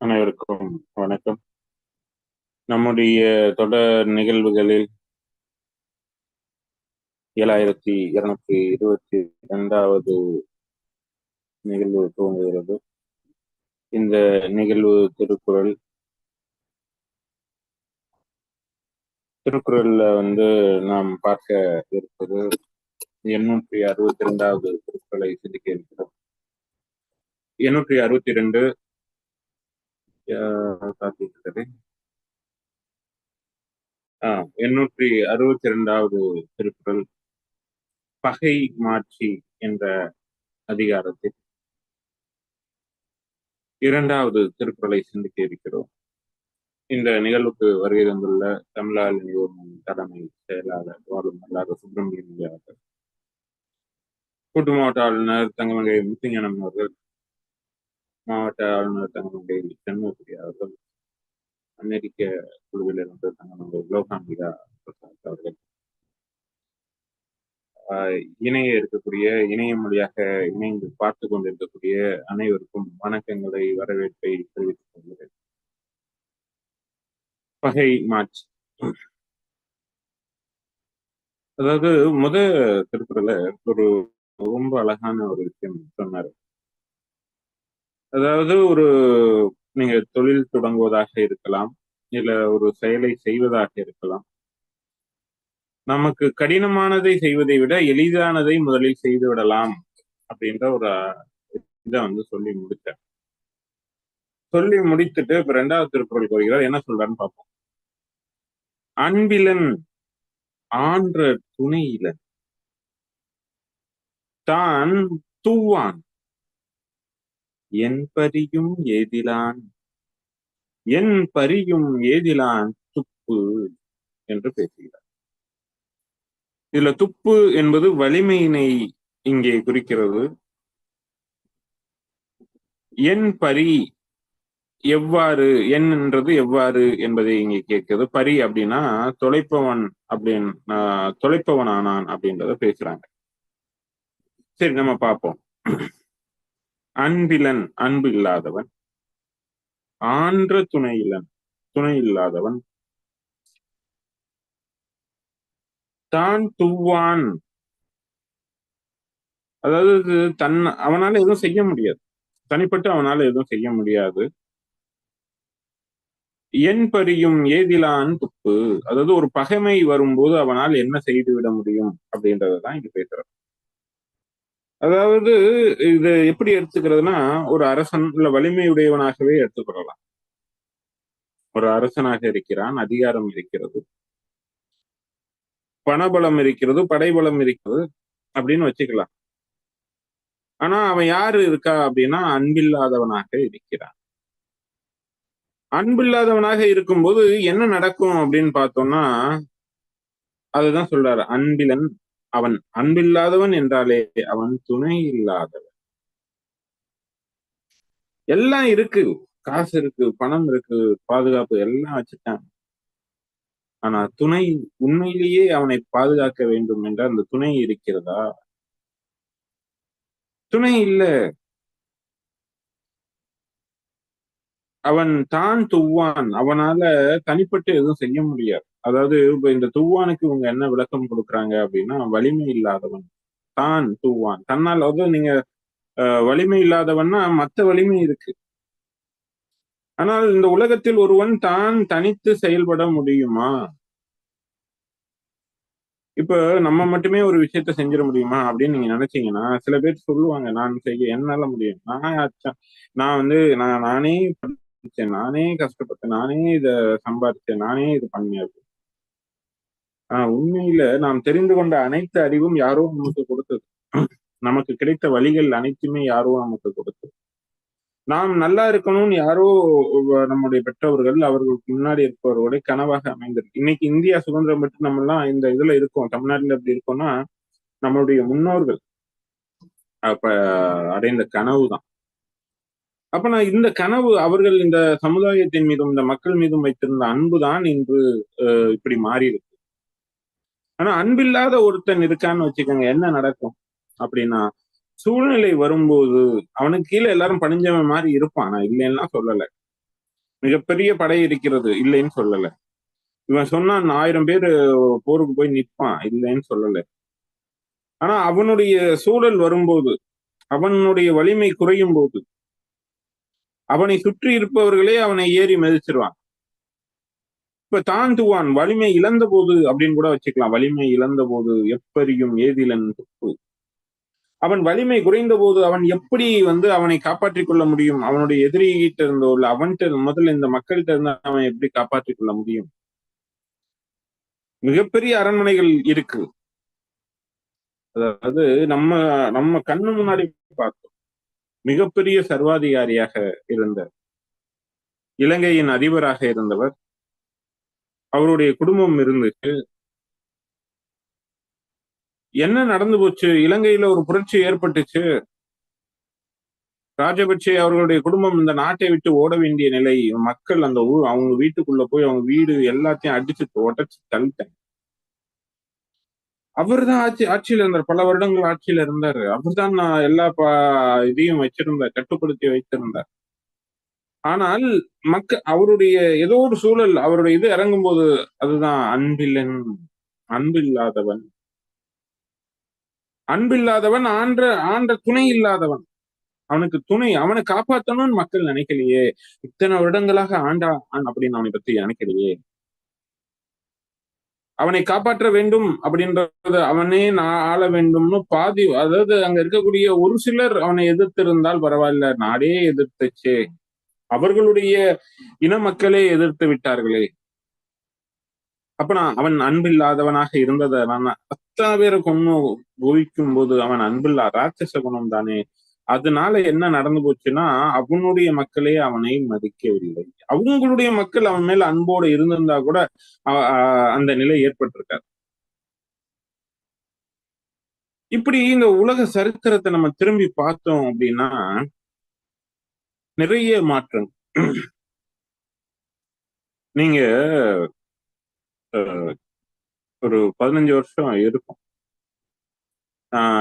அனைவருக்கும் வணக்கம். நம்முடைய தொடர் நிகழ்வுகளில் ஏழாயிரத்தி இருநூத்தி இருபத்தி இரண்டாவது நிகழ்வு துவங்குகிறது. இந்த நிகழ்வு திருக்குறள் திருக்குறள்ல வந்து நாம் பார்க்க இருப்பது எண்ணூற்றி அறுபத்தி இரண்டாவது திருக்குறளை சிந்திக்க இருக்கிறோம். எண்ணூற்றி அறுபத்தி ரெண்டு காத்திருக்கிறது ஆஹ் எண்ணூற்றி அறுபத்தி இரண்டாவது திருக்குறள் பகை மாற்றி என்ற அதிகாரத்தில் இரண்டாவது திருக்குறளை சிந்திக்க இருக்கிறோம். இந்த நிகழ்வுக்கு வருகை தந்துள்ள தமிழால் தலைமை செயலாளர் வாழும் அல்லாத சுப்பிரமணியன் அவர்கள் கூட்டு மாவட்ட ஆளுநர் தங்கமங்கை முத்துஞானம் அவர்கள் மாவட்ட ஆளுநர் தங்கமங்கை சண்முகப்பிரி அவர்கள் அமெரிக்க குழுவில் இருந்து தங்களுடைய லோகாம்பிகா பிரசாத் அவர்கள் இணைய இருக்கக்கூடிய இணைய மொழியாக இணைந்து பார்த்து கொண்டிருக்கக்கூடிய அனைவருக்கும் வணக்கங்களை வரவேற்பை தெரிவித்துக் கொள்கிறேன். பகை மார்ச் அதாவது முத திருக்குறள ஒரு ரொம்ப அழகான ஒரு விஷயம் சொன்னார். அதாவது ஒரு நீங்க தொழில் தொடங்குவதாக இருக்கலாம் இல்ல ஒரு செயலை செய்வதாக இருக்கலாம். நமக்கு கடினமானதை செய்வதை விட எளிதானதை முதலில் செய்து விடலாம் அப்படின்ற ஒரு இதை வந்து சொல்லி முடித்தேன். சொல்லி முடித்துட்டு இப்ப ரெண்டாவது திருக்குறள் கோருகிறார் என்ன சொல்றான்னு பார்ப்போம். அன்பிலன் ஆன்ற துணையிலன் தான் தூவான். என் பரியும் ஏதிலான் என் பரியும் ஏதிலான் துப்பு என்று பேசுகிறார். இதுல துப்பு என்பது வலிமையினை இங்கே குறிக்கிறது. என் பரி எவ்வாறு என் என்றது எவ்வாறு என்பதை இங்கே கேட்கிறது. பரி அப்படின்னா தொலைப்பவன் அப்படின் தொலைப்பவன் ஆனான் அப்படின்றத பேசுறாங்க. சரி நம்ம பார்ப்போம். அன்பிலன் அன்பு இல்லாதவன். ஆன்ற துணையிலன் துணை இல்லாதவன். தான் துவான். அதாவது தன் அவனால எதுவும் செய்ய முடியாது. தனிப்பட்டு அவனால எதுவும் செய்ய முடியாது. என் பரியும் ஏதிலான் துப்பு அதாவது ஒரு பகைமை வரும்போது அவனால் என்ன செய்து விட முடியும் அப்படின்றதுதான் இங்க பேசுறது. அதாவது இது எப்படி எடுத்துக்கிறதுனா ஒரு அரசன் இல்ல வலிமையுடையவனாகவே எடுத்துக்கொள்ளலாம். ஒரு அரசனாக இருக்கிறான் அதிகாரம் இருக்கிறது. பணபலம் இருக்கிறது படைபலம் இருக்கிறது அப்படின்னு வச்சுக்கலாம். ஆனா அவன் யாரு இருக்கா அப்படின்னா அன்பில்லாதவனாக இருக்கிறான். அன்பில்லாதவனாக இருக்கும்போது என்ன நடக்கும் அப்படின்னு பார்த்தோம்னா அதுதான் சொல்றாரு அன்பிலன் அவன் அன்பில்லாதவன் என்றாலே அவன் துணை இல்லாதவன். எல்லாம் இருக்கு. காசு இருக்கு பணம் இருக்கு பாதுகாப்பு எல்லாம் வச்சுட்டான். ஆனா துணை உண்மையிலேயே அவனை பாதுகாக்க வேண்டும் என்றால் அந்த துணை இருக்கிறதா? துணை இல்ல. அவன் தான் துவான். அவனால தனிப்பட்டு எதுவும் செய்ய முடியாது. அதாவது இப்ப இந்த துவானுக்கு இவங்க என்ன விளக்கம் கொடுக்குறாங்க அப்படின்னா வலிமை இல்லாதவன். தான் துவான். தன்னால் அதாவது நீங்க வலிமை இல்லாதவன்னா மத்த வலிமை இருக்கு. ஆனால் இந்த உலகத்தில் ஒருவன் தான் தனித்து செயல்பட முடியுமா? இப்ப நம்ம மட்டுமே ஒரு விஷயத்த செஞ்சிட முடியுமா அப்படின்னு நீங்க நினைச்சீங்கன்னா சில பேர் சொல்லுவாங்க நான் செய்ய என்னால முடியும். நான் நான் வந்து நான் நானே படிச்சேன். நானே கஷ்டப்பட்டேன். நானே இத சம்பாதிச்சேன் நானே இது பண்ணேன். ஆஹ் உண்மையில நாம் தெரிந்து கொண்ட அனைத்து அறிவும் யாரோ நமக்கு கொடுத்தது. நமக்கு கிடைத்த வழிகள் அனைத்துமே யாரோ நமக்கு கொடுத்தது. நாம் நல்லா இருக்கணும்னு யாரோ நம்முடைய பெற்றவர்கள் அவர்களுக்கு முன்னாடி இருப்பவர்களுடைய கனவாக அமைந்திருக்கு. இன்னைக்கு இந்தியா சுதந்திரம் பெற்று நம்ம எல்லாம் இந்த இதுல இருக்கோம். தமிழ்நாட்டுல எப்படி இருக்கோம்னா நம்மளுடைய முன்னோர்கள் அப்ப அடைந்த கனவு தான். அப்ப நான் இந்த கனவு அவர்கள் இந்த சமுதாயத்தின் மீதும் இந்த மக்கள் மீதும் வைத்திருந்த அன்பு தான் இன்று இப்படி மாறியிருக்கு. ஆனா அன்பில்லாத ஒருத்தன் இருக்கான்னு வச்சுக்கோங்க என்ன நடக்கும்? அப்படின்னா சூழ்நிலை வரும்போது அவனுக்கு கீழே எல்லாரும் பணிஞ்சவன் மாதிரி இருப்பான். நான் இல்லைன்னா சொல்லல. மிகப்பெரிய படை இருக்கிறது இல்லைன்னு சொல்லல. இவன் சொன்னான் ஆயிரம் பேர் போருக்கு போய் நிற்பான் இல்லைன்னு சொல்லல. ஆனா அவனுடைய சூழல் வரும்போது அவனுடைய வலிமை குறையும் போது அவனை சுற்றி இருப்பவர்களே அவனை ஏறி மதிச்சிருவான் இப்ப தாண்டுவான் வலிமை இழந்த போது அப்படின்னு கூட வச்சுக்கலாம். வலிமை இழந்த போது எப்பறியும் ஏதிலன் துப்பு. அவன் வலிமை குறைந்த போது அவன் எப்படி வந்து அவனை காப்பாற்றிக் கொள்ள முடியும்? அவனுடைய எதிரிகிட்ட இருந்தோ இல்ல அவன்கிட்ட முதல்ல இந்த மக்கள்கிட்ட இருந்து அவன் எப்படி காப்பாற்றிக் கொள்ள முடியும்? மிகப்பெரிய அரண்மனைகள் இருக்கு. அதாவது நம்ம நம்ம கண்ணு முன்னாடி பார்த்தோம். மிகப்பெரிய சர்வாதிகாரியாக இருந்த இலங்கையின் அதிபராக இருந்தவர் அவருடைய குடும்பம் இருந்துச்சு என்ன நடந்து போச்சு? இலங்கையில ஒரு புரட்சி ஏற்பட்டுச்சு. ராஜபக்சே அவர்களுடைய குடும்பம் இந்த நாட்டை விட்டு ஓட வேண்டிய நிலை. மக்கள் அந்த ஊர் அவங்க வீட்டுக்குள்ள போய் அவங்க வீடு எல்லாத்தையும் அடிச்சு உடச்சு தள்ளிட்டாங்க. அவர் தான் ஆட்சி ஆட்சியில இருந்தார். பல வருடங்கள் ஆட்சியில இருந்தாரு. அவர் தான் எல்லா இதையும் வச்சிருந்தார். கட்டுப்படுத்தி வைத்திருந்தார். ஆனால் மக்க அவருடைய ஏதோ ஒரு சூழல் அவருடைய இது இறங்கும் போது அதுதான் அன்பில்லன் அன்பில்லாதவன். அன்பில்லாதவன் ஆன்ற ஆன்ற துணை இல்லாதவன். அவனுக்கு துணை அவனை காப்பாற்றணும்னு மக்கள் நினைக்கலையே. இத்தனை வருடங்களாக ஆண்டா அப்படின்னு அவனை பத்தி நினைக்கலையே. அவனை காப்பாற்ற வேண்டும் அப்படின்றது அவனே நான் ஆள வேண்டும்னு பாதி அதாவது அங்க இருக்கக்கூடிய ஒரு சிலர் அவனை எதிர்த்து இருந்தால் பரவாயில்ல. நாடே எதிர்த்துச்சே. அவர்களுடைய இன மக்களே எதிர்த்து விட்டார்களே. அப்ப நான் அவன் அன்பில்லாதவனாக இருந்ததை நான் அத்தனை பேரை கொண்டு குவிக்கும் போது அவன் அன்பில்லா ராட்சச குணம் தானே. அதனால என்ன நடந்து போச்சுன்னா அவனுடைய மக்களே அவனை மதிக்கவில்லை. அவங்களுடைய மக்கள் அவன் மேல அன்போடு இருந்திருந்தா கூட அந்த நிலை ஏற்பட்டிருக்காரு இப்படி இந்த உலக சரித்திரத்தை நம்ம திரும்பி பார்த்தோம் அப்படின்னா நிறைய மாற்றம் நீங்க ஒரு பதினஞ்சு வருஷம் இருக்கும்.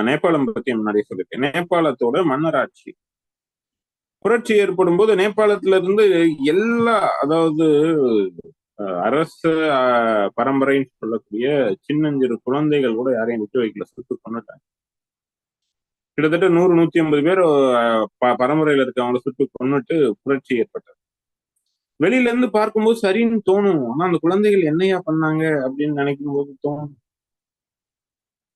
நேபாளம் பத்தி முன்னாடி சொல்லிருக்கேன் நேபாளத்தோட மன்னராட்சி. புரட்சி ஏற்படும் போது நேபாளத்துல இருந்து எல்லா அதாவது அரச பரம்பரைன்னு சொல்லக்கூடிய சின்னஞ்சிறு குழந்தைகள் கூட யாரையும் விட்டு வைக்கல. சுட்டு கொண்டுட்டாங்க கிட்டத்தட்ட நூறு நூத்தி ஐம்பது பேர் பரம்பரையில இருக்கவங்கள சுட்டு கொண்டுட்டு புரட்சி ஏற்பட்டது வெளியில இருந்து பார்க்கும்போது சரின்னு தோணும். ஆனா அந்த குழந்தைகள் என்னையா பண்ணாங்க அப்படின்னு நினைக்கும் போது தோணும்.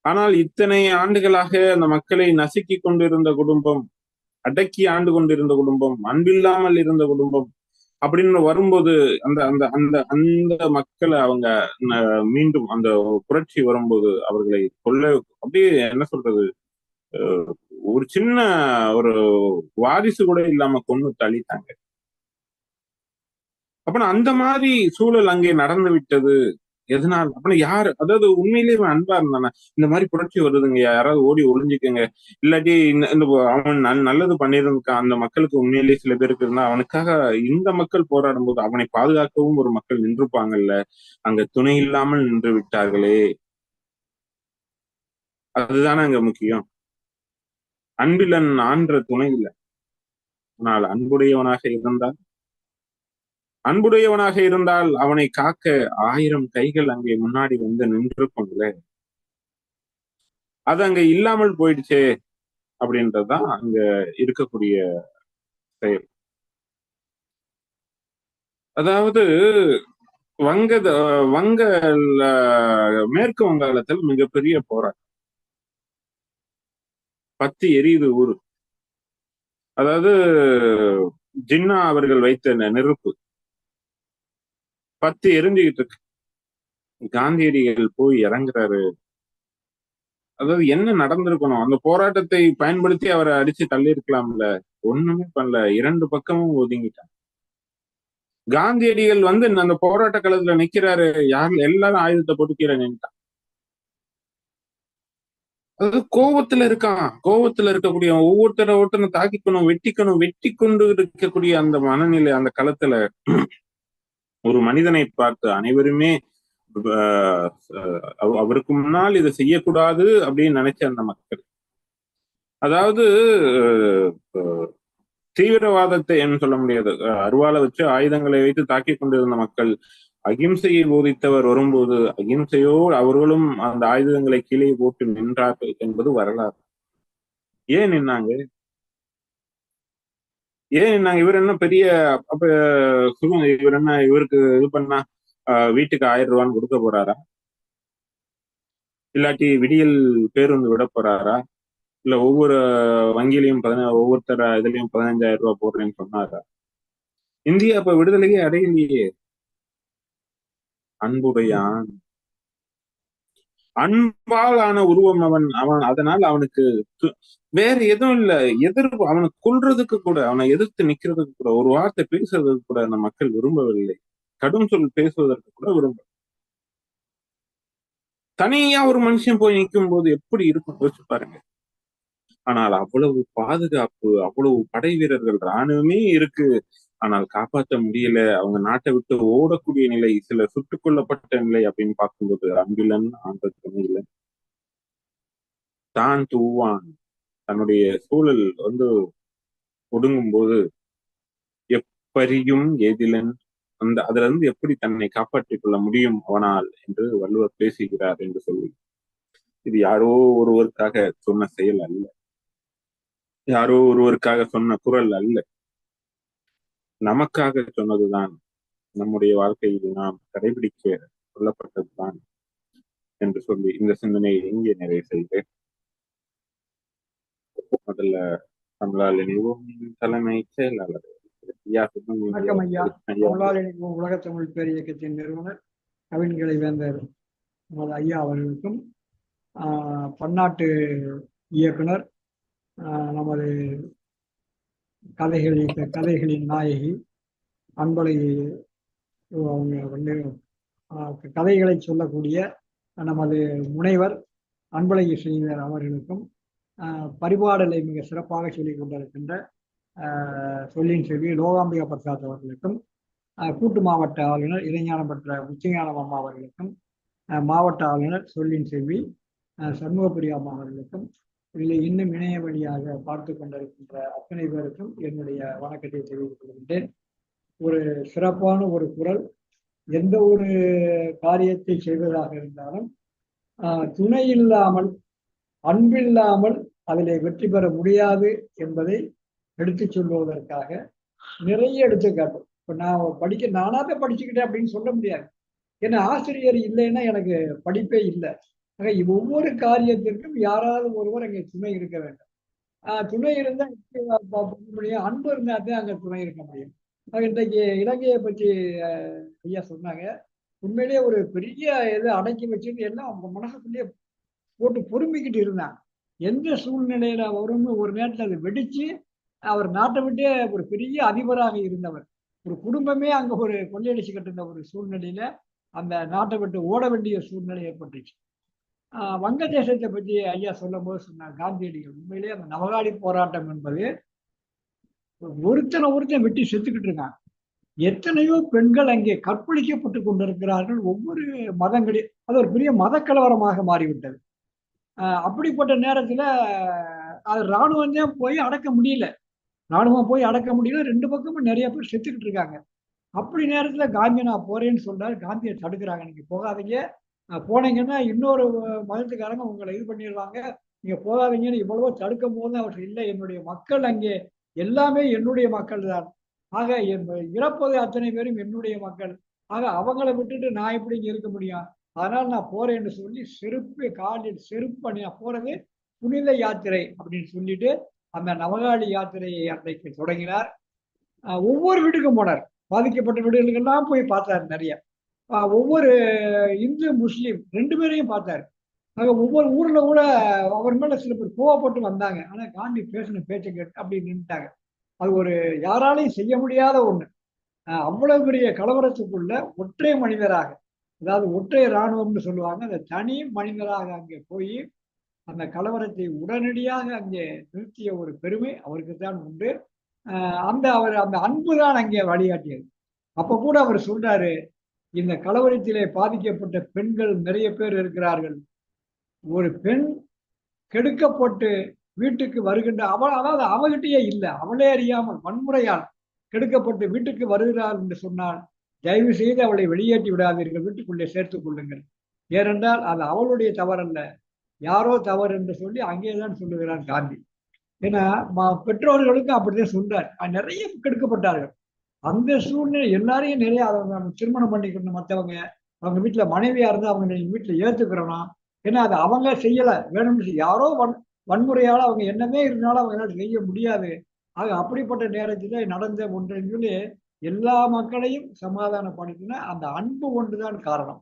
ஆனால் இத்தனை ஆண்டுகளாக அந்த மக்களை நசுக்கி கொண்டிருந்த குடும்பம் அடக்கி ஆண்டு கொண்டிருந்த குடும்பம் அன்பில்லாமல் இருந்த குடும்பம் அப்படின்னு வரும்போது அந்த அந்த அந்த அந்த மக்களை அவங்க மீண்டும் அந்த புரட்சி வரும்போது அவர்களை கொள்ள அப்படியே என்ன சொல்றது? ஒரு சின்ன ஒரு வாரிசு கூட இல்லாம கொண்டு தள்ளிட்டாங்க. அப்பனா அந்த மாதிரி சூழல் அங்கே நடந்து விட்டது. எதனால? அப்ப யாரு? அதாவது உண்மையிலேயே அன்பா இருந்தானா? இந்த மாதிரி புரட்சி வருதுங்க. யாராவது ஓடி ஒளிஞ்சுக்கங்க. இல்லாட்டி இந்த அவன் நல்லது பண்ணியிருந்தான் அந்த மக்களுக்கு உண்மையிலேயே சில பேருக்கு இருந்தா அவனுக்காக இந்த மக்கள் போராடும் போது அவனை பாதுகாக்கவும் ஒரு மக்கள் நின்றுப்பாங்கல்ல. அங்க துணை இல்லாமல் நின்று விட்டார்களே. அதுதானே அங்க முக்கியம். அன்பிலன் ஆன்ற துணை இல்லை. ஆனால் அன்புடையவனாக இருந்தால் அன்புடையவனாக இருந்தால் அவனை காக்க ஆயிரம் கைகள் அங்கே முன்னாடி வந்து நின்றிருக்கும்ல அது அங்க இல்லாமல் போயிடுச்சே அப்படின்றதுதான் அங்க இருக்கக்கூடிய செயல். அதாவது வங்க வங்க மேற்கு வங்காளத்தில் மிகப்பெரிய போராட்டம். பத்து எரியுது ஊரு அதாவது ஜின்னா அவர்கள் வைத்த நெருப்பு. பத்து எரிஞ்சுக்கிட்டு இருக்கு காந்தியடிகள் போய் இறங்குறாரு. அதாவது என்ன நடந்திருக்கணும்? அந்த போராட்டத்தை பயன்படுத்தி அவரை அடிச்சு தள்ளி இருக்கலாம்ல ஒண்ணுமே பண்ணல. இரண்டு பக்கமும் ஒதுங்கிட்டாங்க. காந்தியடிகள் வந்து அந்த போராட்ட களத்துல நிக்கிறாரு. யார் எல்லாரும் ஆயுதத்தை போட்டு கீழே நின்ட்டான் அது கோபத்துல இருக்கான். கோபத்துல இருக்கக்கூடிய ஒவ்வொருத்தர ஒருத்தனை தாக்கிக்கணும் வெட்டிக்கணும் வெட்டி கொண்டு இருக்கக்கூடிய அந்த மனநிலை அந்த களத்துல ஒரு மனிதனை பார்த்து அனைவருமே அவருக்கு முன்னால் இதை செய்யக்கூடாது அப்படின்னு நினைச்ச அந்த மக்கள். அதாவது தீவிரவாதத்தை என்ன சொல்ல முடியாது. அருவாலை வச்சு ஆயுதங்களை வைத்து தாக்கி கொண்டிருந்த மக்கள் அகிம்சையை போதித்தவர் வரும்போது அகிம்சையோடு அவர்களும் அந்த ஆயுதங்களை கீழே போட்டு நின்றார்கள் என்பது வரலாறு. ஏன் நின்னாங்க? ஏன் நின்னாங்க? இவர் என்ன பெரிய அப்ப சொல்லுங்க இவர் என்ன இவருக்கு இது பண்ணா வீட்டுக்கு ஆயிரம் ரூபான்னு கொடுக்க போறாரா? இல்லாட்டி விடியல் பேருந்து விட போறாரா? இல்ல ஒவ்வொரு வங்கியிலையும் பதின ஒவ்வொருத்தர இதுலயும் பதினஞ்சாயிரம் ரூபாய் போடுறேன்னு சொன்னாரா? இந்தியா இப்ப விடுதலையே அடையலையே. அன்புடையான் அன்பால் ஆன உருவம் அவன் அவன் அதனால் அவனுக்கு வேற எதுவும் இல்ல. எதிர்ப்பு அவனை கொல்றதுக்கு கூட அவனை எதிர்த்து நிக்கிறதுக்கு கூட ஒரு வார்த்தை பேசுறதுக்கு கூட அந்த மக்கள் விரும்பவில்லை. கடும் சொல் பேசுவதற்கு கூட விரும்ப. தனியா ஒரு மனுஷன் போய் நிற்கும் போது எப்படி இருக்கும்? யோசிச்சு பாருங்க. ஆனால் அவ்வளவு பாதுகாப்பு அவ்வளவு படை வீரர்கள் ராணுவமே இருக்கு. ஆனால் காப்பாற்ற முடியல. அவங்க நாட்டை விட்டு ஓடக்கூடிய நிலை சில சுட்டுக் கொல்லப்பட்ட நிலை அப்படின்னு பார்க்கும்போது அம்பிலன் அந்த துணையில தான் தூவான் தன்னுடைய சூழல் வந்து ஒடுங்கும் போது எப்பரியும் ஏதிலன் அந்த அதுல இருந்து எப்படி தன்னை காப்பாற்றிக் கொள்ள முடியும் அவனால் என்று வள்ளுவர் பேசுகிறார் என்று சொல்லி. இது யாரோ ஒருவருக்காக சொன்ன செயல் அல்ல. யாரோ ஒருவருக்காக சொன்ன குரல் அல்ல. நமக்காக சொன்னதுதான். நம்முடைய வாழ்க்கையில் நாம் கடைபிடிக்க சொல்லப்பட்டதுதான் என்று சொல்லி இந்த சிந்தனையை இங்கே நிறைவு செய்தேன் முதல்ல தமிழால் இணைவோம் தலைமை செயலாளர் வணக்கம் ஐயா. தமிழால் இணைவோம் உலக தமிழ் பேர் இயக்கத்தின் நிறுவனர் கவின்களை வேந்தர் நமது ஐயா அவர்களுக்கும் பன்னாட்டு இயக்குனர் நமது கதைகளில் கதைகளின் நாயகி அன்பலை அவங்க வந்து கதைகளை சொல்லக்கூடிய நமது முனைவர் அன்பலை ஸ்ரீதர் அவர்களுக்கும் பரிபாடலை மிக சிறப்பாக சொல்லிக் கொண்டிருக்கின்ற சொல்லின் செல்வி லோகாம்பிகா பிரசாத் அவர்களுக்கும் கூட்டு மாவட்ட ஆளுநர் இளைஞானம் பெற்ற உச்சிஞானம் அம்மா அவர்களுக்கும் மாவட்ட ஆளுநர் சொல்லின் செல்வி சண்முகப்பிரியா அம்மா அவர்களுக்கும் இல்லை இன்னும் இணைய வழியாக பார்த்து கொண்டிருக்கின்ற அத்தனை பேருக்கும் என்னுடைய வணக்கத்தை தெரிவித்துக் கொள்கின்றேன். ஒரு சிறப்பான ஒரு குரல். எந்த ஒரு காரியத்தை செய்வதாக இருந்தாலும் துணை இல்லாமல் அன்பில்லாமல் அதில் வெற்றி பெற முடியாது என்பதை எடுத்து சொல்வதற்காக நிறைய எடுத்துக்காட்டும். இப்போ நான் படிக்க நானாக படிச்சுக்கிட்டேன் அப்படின்னு சொல்ல முடியாது. ஏன்னா ஆசிரியர் இல்லைன்னா எனக்கு படிப்பே இல்லை. ஆக ஒவ்வொரு காரியத்திற்கும் யாராவது ஒருவர் அங்கே துணை இருக்க வேண்டும். துணை இருந்தால் முடியும் அன்பு இருந்தால் தான் அங்கே துணை இருக்க முடியும். இன்றைக்கு இலங்கையை பற்றி ஐயா சொன்னாங்க. உண்மையிலேயே ஒரு பெரிய இதை அடக்கி வச்சுட்டு எல்லாம் அவங்க மனசுக்குள்ளேயே போட்டு பொறுமிக்கிட்டு இருந்தாங்க. எந்த சூழ்நிலையில வரும்னு ஒரு நேரத்தில் அதை வெடிச்சு அவர் நாட்டை விட்டே ஒரு பெரிய அதிபராக இருந்தவர். ஒரு குடும்பமே அங்கே ஒரு கொள்ளையடிச்சுக்கிட்டு இருந்த ஒரு சூழ்நிலையில அந்த நாட்டை விட்டு ஓட வேண்டிய சூழ்நிலை ஏற்பட்டுச்சு. வங்கதேசத்தை பற்றி ஐயா சொல்லும் போது சொன்னார் காந்தியடிகள். உண்மையிலேயே அந்த நவகாடி போராட்டம் என்பது ஒருத்தனை ஒருத்தன் வெட்டி செத்துக்கிட்டு இருக்காங்க எத்தனையோ பெண்கள் அங்கே கற்பழிக்கப்பட்டு கொண்டிருக்கிறார்கள். ஒவ்வொரு மதங்களையும் அது ஒரு பெரிய மத கலவரமாக மாறிவிட்டது அப்படிப்பட்ட நேரத்தில் அது இராணுவம் தான் போய் அடக்க முடியல. இராணுவம் போய் அடக்க முடியல. ரெண்டு பக்கமும் நிறைய பேர் செத்துக்கிட்டு இருக்காங்க. அப்படி நேரத்தில் காந்தி நான் போறேன்னு சொல்றாரு காந்தியை தடுக்கிறாங்க. நீங்க போகாதீங்க. போனீங்கன்னா இன்னொரு மதத்துக்காரங்க உங்களை இது பண்ணிடுவாங்க. நீங்க போகாதீங்கன்னு இவ்வளவோ தடுக்கும் போது அவர்கள் இல்லை. என்னுடைய மக்கள் அங்கே எல்லாமே என்னுடைய மக்கள் தான். ஆக இறப்பது அத்தனை பேரும் என்னுடைய மக்கள். ஆக அவங்கள விட்டுட்டு நான் எப்படி இங்கே இருக்க முடியும்? அதனால் நான் போறேன்னு சொல்லி செருப்பு காலில் செருப்பு பண்ணி நான் போறது புனித யாத்திரை அப்படின்னு சொல்லிட்டு அந்த நவகாளி யாத்திரையை அன்றைக்கு தொடங்கினார். ஒவ்வொரு வீட்டுக்கும் போனார். பாதிக்கப்பட்ட வீடுகளுக்கெல்லாம் போய் பார்த்தார் நிறைய. ஒவ்வொரு இந்து முஸ்லீம் ரெண்டு பேரையும் பார்த்தாரு. ஆக ஒவ்வொரு ஊர்ல கூட அவர் மேல சில பேர் கோவப்பட்டு வந்தாங்க. ஆனா காந்தி பேசின பேச்சை கேட்டு அப்படி நின்றுட்டாங்க அது ஒரு யாராலையும் செய்ய முடியாத ஒண்ணு. அவ்வளவு பெரிய கலவரத்துக்குள்ள ஒற்றை மனிதராக அதாவது ஒற்றை இராணுவம்னு சொல்லுவாங்க அந்த தனி மனிதராக அங்கே போய் அந்த கலவரத்தை உடனடியாக அங்கே நிறுத்திய ஒரு பெருமை அவருக்கு தான் உண்டு. அந்த அவர் அந்த அன்பு தான் அங்கே வழிகாட்டியது. அப்போ கூட அவர் சொல்றாரு இந்த கலவரத்திலே பாதிக்கப்பட்ட பெண்கள் நிறைய பேர் இருக்கிறார்கள். ஒரு பெண் கெடுக்கப்பட்டு வீட்டுக்கு வருகின்ற அவள் அதாவது அவகிட்டயே இல்லை அவளே அறியாமல் வன்முறையால் கெடுக்கப்பட்டு வீட்டுக்கு வருகிறாள் என்று சொன்னால் தயவு செய்து அவளை வெளியேற்றி விடாதீர்கள் வீட்டுக்குள்ளே சேர்த்துக் கொள்ளுங்கள். ஏனென்றால் அது அவளுடைய தவறல்ல. யாரோ தவறு என்று சொல்லி அங்கேதான் சொல்லுகிறான் காந்தி. ஏன்னா ம- பெற்றோர்களுக்கும் அப்படிதான் சொல்றார். நிறைய கெடுக்கப்பட்டார்கள். அந்த சூழ்நிலை எல்லாரையும் நிறைய அவங்க திருமணம் பண்ணிக்கணும் மற்றவங்க அவங்க வீட்டுல மனைவியா இருந்து அவங்க நீங்க வீட்டுல ஏத்துக்கிறோம் ஏன்னா அது அவங்க செய்யல. வேணும்னு யாரோ வன் வன்முறையால அவங்க என்னமே இருந்தாலும் அவங்களால செய்ய முடியாது. ஆக அப்படிப்பட்ட நேரத்துல நடந்த ஒன்றின் சொல்லி எல்லா மக்களையும் சமாதானப்படுத்தினா அந்த அன்பு ஒன்றுதான் காரணம்.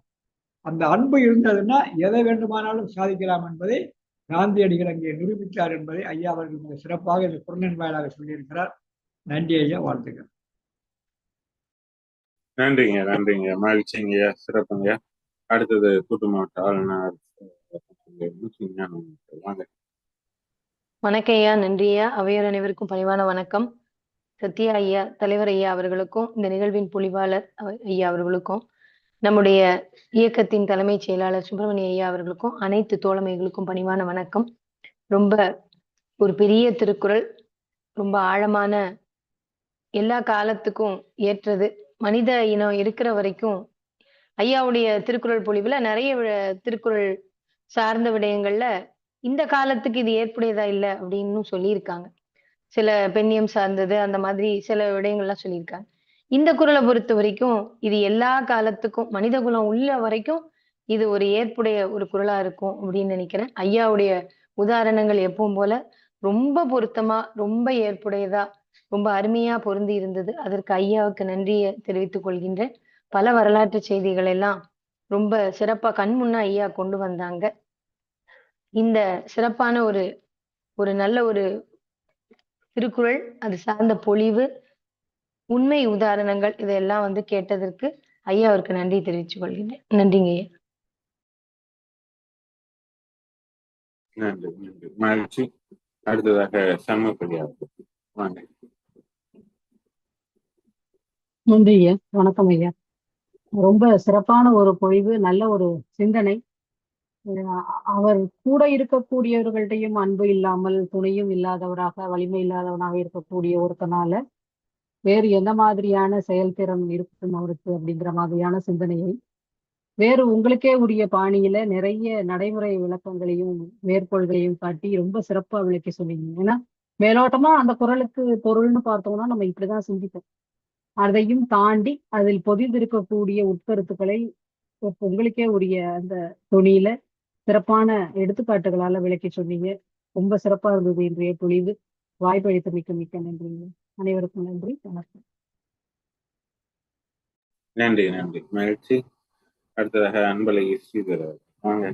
அந்த அன்பு இருந்ததுன்னா எதை வேண்டுமானாலும் சாதிக்கலாம் என்பதை காந்தியடிகள் அங்கே நிரூபித்தார் என்பதை ஐயா அவர்கள் மிக சிறப்பாக இந்த குரலின் வாயிலாக சொல்லியிருக்கிறார். நன்றி ஐயா வாழ்த்துக்கள். நன்றிங்க நன்றிங்க. மகிழ்ச்சிங்க சிறப்புங்க. அடுத்தது தூத்து மாவட்ட ஆளுநர் வாங்க. வணக்கம் ஐயா நன்றி ஐயா. அவையோர் அனைவருக்கும் பணிவான வணக்கம். சத்யா ஐயா தலைவர் ஐயா அவர்களுக்கும் இந்த நிகழ்வின் பொலிவாளர் ஐயா அவர்களுக்கும் நம்முடைய இயக்கத்தின் தலைமைச் செயலாளர் சுப்பிரமணிய ஐயா அவர்களுக்கும் அனைத்து தோழமைகளுக்கும் பணிவான வணக்கம். ரொம்ப ஒரு பெரிய திருக்குறள் ரொம்ப ஆழமான எல்லா காலத்துக்கும் ஏற்றது. மனித இனம் இருக்கிற வரைக்கும் ஐயாவுடைய திருக்குறள் பொழிவுல நிறைய திருக்குறள் சார்ந்த விடயங்கள்ல இந்த காலத்துக்கு இது ஏற்புடையதா இல்லை அப்படின்னு சொல்லியிருக்காங்க. சில பெண்ணியம் சார்ந்தது அந்த மாதிரி சில விடயங்கள்லாம் சொல்லியிருக்காங்க. இந்த குறளை பொறுத்த வரைக்கும் இது எல்லா காலத்துக்கும் மனித குலம் உள்ள வரைக்கும் இது ஒரு ஏற்புடைய ஒரு குரலா இருக்கும் அப்படின்னு நினைக்கிறேன். ஐயாவுடைய உதாரணங்கள் எப்பவும் போல ரொம்ப பொருத்தமா ரொம்ப ஏற்புடையதா ரொம்ப அருமையா பொருந்தி இருந்தது. அதற்கு ஐயாவுக்கு நன்றியை தெரிவித்துக் கொள்கின்றேன். பல வரலாற்று செய்திகள் எல்லாம் ரொம்ப சிறப்பா கண்முன்னா ஐயா கொண்டு வந்தாங்க. இந்த சிறப்பான ஒரு ஒரு நல்ல ஒரு திருக்குறள் அது சார்ந்த பொழிவு உண்மை உதாரணங்கள் இதெல்லாம் வந்து கேட்டதற்கு ஐயா அவருக்கு நன்றி தெரிவித்துக் கொள்கின்றேன். நன்றிங்க ஐயா. நன்றி நன்றி. மகிழ்ச்சி. அடுத்ததாக சண்முகப்பிரியா வாங்க. நன்றி ஐயா. வணக்கம் ஐயா. ரொம்ப சிறப்பான ஒரு பொழிவு நல்ல ஒரு சிந்தனை. அவர் கூட இருக்கக்கூடியவர்கள்ட்டையும் அன்பு இல்லாமல் துணையும் இல்லாதவராக வலிமை இல்லாதவனாக இருக்கக்கூடிய ஒருத்தனால வேறு என்ன மாதிரியான செயல்திறன் இருக்கும் அவருக்கு அப்படிங்கிற மாதிரியான சிந்தனையை வேறு உங்களுக்கே உரிய பாணியில நிறைய நடைமுறை விளக்கங்களையும் மேற்கோள்களையும் காட்டி ரொம்ப சிறப்பா விளக்கி சொன்னீங்க. ஏன்னா மேலோட்டமா அந்த குரலுக்கு பொருள்னு பார்த்தோம்னா நம்ம இப்படிதான் சிந்திப்போம். அதையும் தாண்டி அதில் பொதிந்திருக்கக்கூடிய உட்கருத்துக்களை உங்களுக்கே உரிய அந்த துணியில சிறப்பான எடுத்துக்காட்டுகளால விளக்கி சொன்னீங்க. ரொம்ப சிறப்பா இருந்தது இன்றைய பொழிவு. வாய்ப்பளித்த மிக்க மிக்க நன்றிங்க. அனைவருக்கும் நன்றி. வணக்கம். நன்றி நன்றி. மகிழ்ச்சி. அடுத்ததாக அன்பலை ஸ்ரீதர் வாங்க.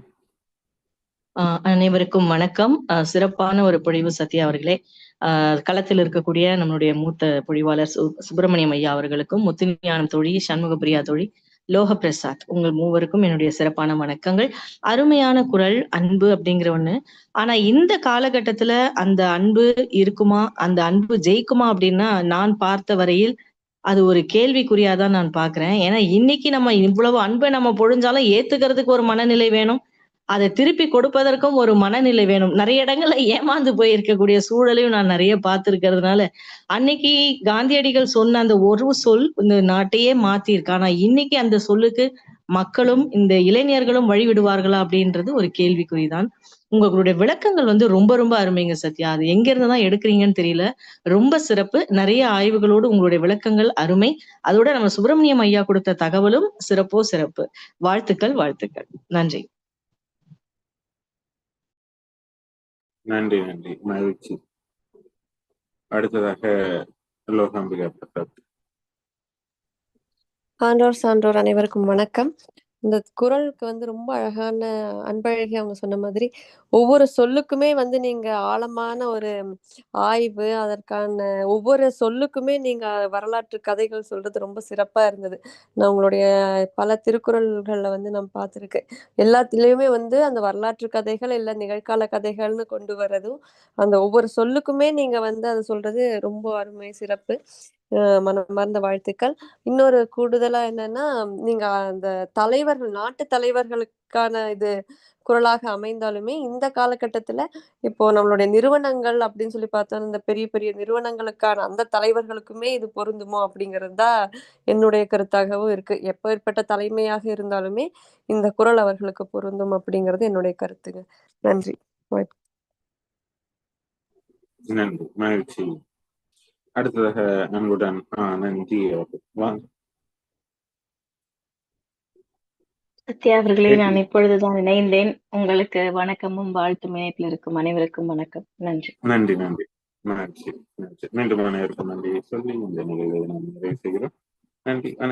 ஆஹ் அனைவருக்கும் வணக்கம். சிறப்பான ஒரு பொழிவு சத்யா அவர்களே. ஆஹ் களத்தில் இருக்கக்கூடிய நம்மளுடைய மூத்த பொழிவாளர் சு சுப்பிரமணியம் ஐயா அவர்களுக்கும் முத்துஞானம் தோழி சண்முக பிரியா தோழி லோக பிரசாத் உங்கள் மூவருக்கும் என்னுடைய சிறப்பான வணக்கங்கள். அருமையான குரல் அன்பு அப்படிங்கிற ஒண்ணு. ஆனா இந்த காலகட்டத்துல அந்த அன்பு இருக்குமா அந்த அன்பு ஜெயிக்குமா அப்படின்னா நான் பார்த்த வரையில் அது ஒரு கேள்விக்குறியாதான் நான் பாக்குறேன். ஏன்னா இன்னைக்கு நம்ம இவ்வளவு அன்பை நம்ம பொழிஞ்சாலும் ஏத்துக்கிறதுக்கு ஒரு மனநிலை வேணும். அதை திருப்பி கொடுப்பதற்கும் ஒரு மனநிலை வேணும். நிறைய இடங்கள்ல ஏமாந்து போயிருக்கக்கூடிய சூழலையும் நான் நிறைய பார்த்திருக்கிறதுனால அன்னைக்கு காந்தியடிகள் சொன்ன அந்த ஒரு சொல் இந்த நாட்டையே மாத்திருக்கு ஆனா இன்னைக்கு அந்த சொல்லுக்கு மக்களும் இந்த இளைஞர்களும் வழிவிடுவார்களா அப்படின்றது ஒரு கேள்விக்குறிதான் உங்களுடைய விளக்கங்கள் வந்து ரொம்ப ரொம்ப அருமைங்க சத்யா. அது எங்க இருந்து தான் எடுக்கிறீங்கன்னு தெரியல. ரொம்ப சிறப்பு. நிறைய ஆய்வுகளோடு உங்களுடைய விளக்கங்கள் அருமை. அதோட நம்ம சுப்பிரமணியம் ஐயா கொடுத்த தகவலும் சிறப்போ சிறப்பு. வாழ்த்துக்கள் வாழ்த்துக்கள். நன்றி. நன்றி நன்றி. மகிழ்ச்சி. அடுத்ததாக லோகாம்பிகா பிரசாத் ஆண்டோர் சான்றோர் அனைவருக்கும் வணக்கம். இந்த குறளுக்கு வந்து ரொம்ப அழகான அன்பழகி அவங்க சொன்ன மாதிரி ஒவ்வொரு சொல்லுக்குமே வந்து நீங்க ஆழமான ஒரு ஆய்வு அதற்கான ஒவ்வொரு சொல்லுக்குமே நீங்க வரலாற்று கதைகள் சொல்றது ரொம்ப சிறப்பா இருந்தது. நான் உங்களுடைய பல திருக்குறள்கள்ல வந்து நான் பார்த்திருக்கேன். எல்லாத்துலயுமே வந்து அந்த வரலாற்று கதைகள் இல்ல நிகழ்கால கதைகள்னு கொண்டு வர்றதும் அந்த ஒவ்வொரு சொல்லுக்குமே நீங்க வந்து அதை சொல்றது ரொம்ப அருமை சிறப்பு. அஹ் மனமார்ந்த வாழ்த்துக்கள். இன்னொரு கூடுதலா என்னன்னா நீங்க அந்த தலைவர்கள் நாட்டு தலைவர்களுக்கான இது குரலாக அமைந்தாலுமே இந்த காலகட்டத்துல இப்போ நம்மளுடைய நிறுவனங்கள் அப்படின்னு சொல்லி பார்த்தோம் இந்த பெரிய பெரிய நிறுவனங்களுக்கான அந்த தலைவர்களுக்குமே இது பொருந்துமோ அப்படிங்கிறது தான் என்னுடைய கருத்தாகவும் இருக்கு. எப்பேற்பட்ட தலைமையாக இருந்தாலுமே இந்த குரல் அவர்களுக்கு பொருந்தும் அப்படிங்கிறது என்னுடைய கருத்துங்க. நன்றி. நன்றி. மகிழ்ச்சி. அடுத்ததாக ஆஹ் நன்றி சத்யா அவர்களே. நான் இப்பொழுதுதான் இணைந்தேன். உங்களுக்கு வணக்கமும் வாழ்த்தும் இணைப்பில் இருக்கும் அனைவருக்கும் வணக்கம். நன்றி. நன்றி நன்றி. மகிழ்ச்சி நன்றி. மீண்டும் அனைவருக்கும் நன்றி சொல்லி இந்த நிகழ்வை நாம் நிறைவு செய்கிறோம். நன்றி. வணக்கம்